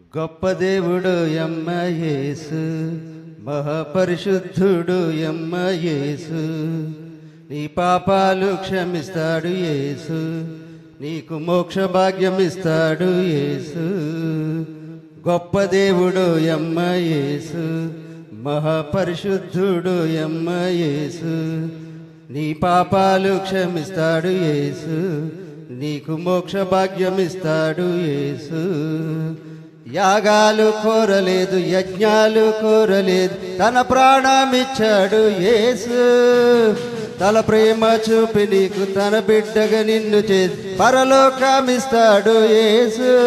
గొప్ప దేవుడు ఎమ్మ యేసు మహాపరిశుద్ధుడు ఎమ్మ యేసు. నీ పాపాలు క్షమిస్తాడు యేసు నీకు మోక్ష భాగ్యం ఇస్తాడు యేసు. గొప్ప దేవుడు ఎమ్మ యేసు మహాపరిశుద్ధుడు ఎమ్మ యేసు. నీ పాపాలు క్షమిస్తాడు యేసు నీకు మోక్ష భాగ్యం ఇస్తాడు యేసు. యాగాలు కోరలేదు యజ్ఞాలు కోరలేదు. తన ప్రాణమిచ్చాడు యేసు. తన ప్రేమ చూపి నీకు తన బిడ్డగా నిన్ను చేసి పరలోకమిస్తాడు యేసు.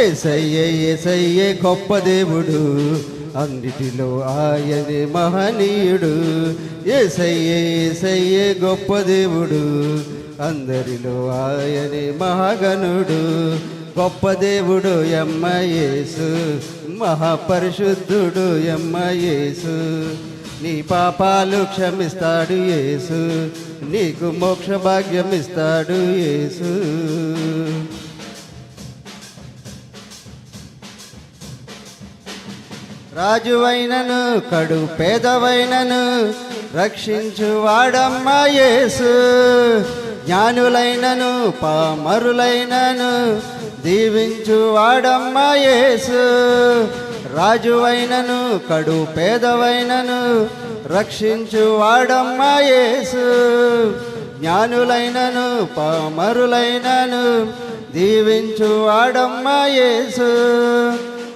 ఏసయ్యే ఏసయ్యే గొప్ప దేవుడు. అన్నిటిలో ఆయనే మహనీయుడు. ఏసయ్యే ఏసయ్యే గొప్ప దేవుడు. అందరిలో ఆయనే మహాగణుడు. గొప్ప దేవుడు ఎమ్మ యేసు మహాపరిశుద్ధుడు ఎమ్మ యేసు. నీ పాపాలు క్షమిస్తాడు యేసు నీకు మోక్ష భాగ్యం ఇస్తాడు యేసు. రాజువైనను కడు పేదవైనను రక్షించు యేసు. జ్ఞానులైనను పామరులైనను దీవించువాడమ్మా యేసు. రాజువైనను కడు పేదవైనను రక్షించు యేసు. జ్ఞానులైనను పామరులైనను దీవించువాడమ్మా యేసు.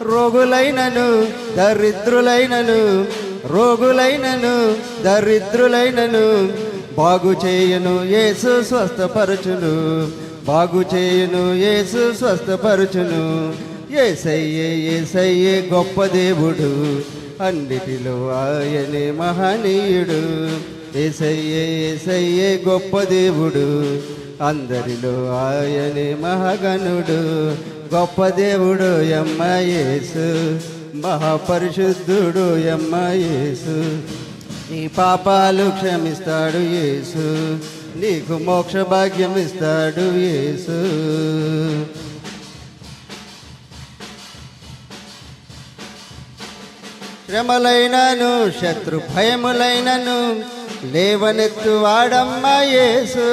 రోగులైనను దరిద్రులైనను రోగులైనను దరిద్రులైనను బాగు చేయను యేసు స్వస్థపరచును. బాగు చేయును యేసు స్వస్థపరచును. ఏసయ్యే ఏసయ్యే గొప్ప దేవుడు. అన్నిటిలో ఆయనే మహనీయుడు. ఏసయ్యే ఏసయ్యే గొప్ప దేవుడు. అందరిలో ఆయనే మహగనుడు గొప్ప దేవుడు ఎమ్మ యేసు. మహాపరిశుద్ధుడు ఎమ్మ యేసు. నీ పాపాలు క్షమిస్తాడు యేసు. నీకు మోక్ష భాగ్యం ఇస్తాడు యేసు. శ్రమలైనను శత్రు భయములైనను లేవనెత్తు వాడమ్మ యేసు.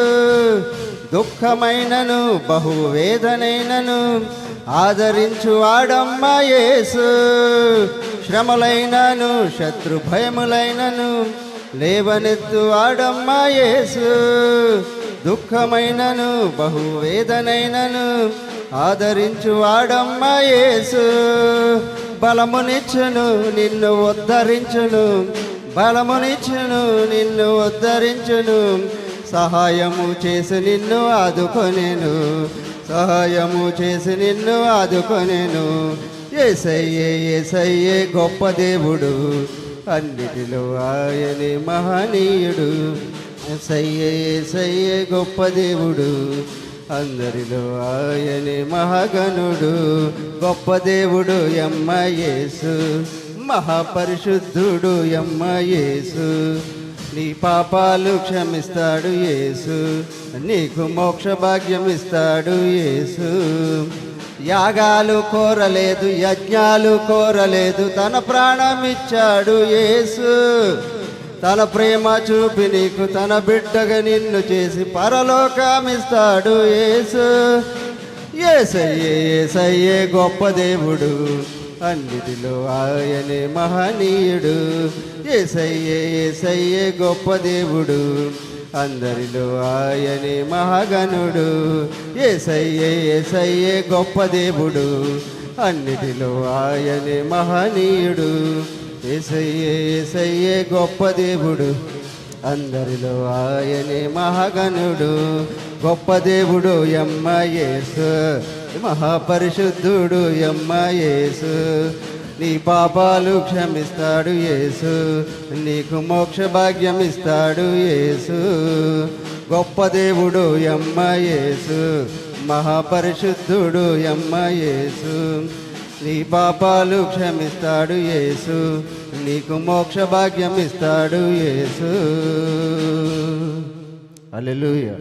దుఃఖమైనను బహువేదనైనను ఆదరించు వాడమ్మ యేసు. శ్రమలైనను శత్రు భయములైనను లేవనెత్తు వాడమ్మ యేసు. దుఃఖమైనను బహువేదనైనను ఆదరించు వాడమ్మ యేసు. బలమునిచ్చును నిన్ను ఉద్ధరించును. బలమునిచ్చును నిన్ను ఉద్ధరించును. సహాయము చేసి నిన్ను ఆదుకొనేను. సహాయము చేసి నిన్ను ఆదుకొనేను. ఏసయ్యే ఏసయ్యే గొప్ప దేవుడు. అన్నిటిలో ఆయనే మహనీయుడు. ఏసయ్యే ఏసయ్యే గొప్ప దేవుడు. అందరిలో ఆయనే మహాగణుడు. గొప్ప దేవుడు ఎమ్మ యేసు. మహాపరిశుద్ధుడు ఎమ్మ యేసు. నీ పాపాలు క్షమిస్తాడు యేసు. నీకు మోక్ష భాగ్యం ఇస్తాడు యేసు. యాగాలు కోరలేదు యజ్ఞాలు కోరలేదు. తన ప్రాణం ఇచ్చాడు యేసు. తన ప్రేమ చూపి నీకు తన బిడ్డగా నిన్ను చేసి పరలోకమిస్తాడు యేసు. ఏసయ్యే ఏసయ్యే గొప్ప దేవుడు అన్నిటిలో ఆయనే మహనీయుడు. ఏసయ్యే ఏసయ్యే గొప్ప దేవుడు. అందరిలో ఆయనే మహాగణుడు. ఏసయ్యే ఏసయ్యే గొప్ప దేవుడు. అన్నిటిలో ఆయనే మహనీయుడు. ఏసయ్యే ఏసయ్యే గొప్ప దేవుడు. అందరిలో ఆయనే మహాగణుడు. గొప్ప దేవుడు ఎమ్మ యేసు. మహాపరిశుద్ధుడు ఎమ్మ యేసు. నీ పాపాలు క్షమిస్తాడు యేసు. నీకు మోక్ష భాగ్యం ఇస్తాడు యేసు. గొప్ప దేవుడు ఎమ్మ యేసు. మహాపరిశుద్ధుడు ఎమ్మ యేసు. నీ పాపాలు క్షమిస్తాడు యేసు. నీకు మోక్ష భాగ్యం ఇస్తాడు యేసు. అల్లెలూయా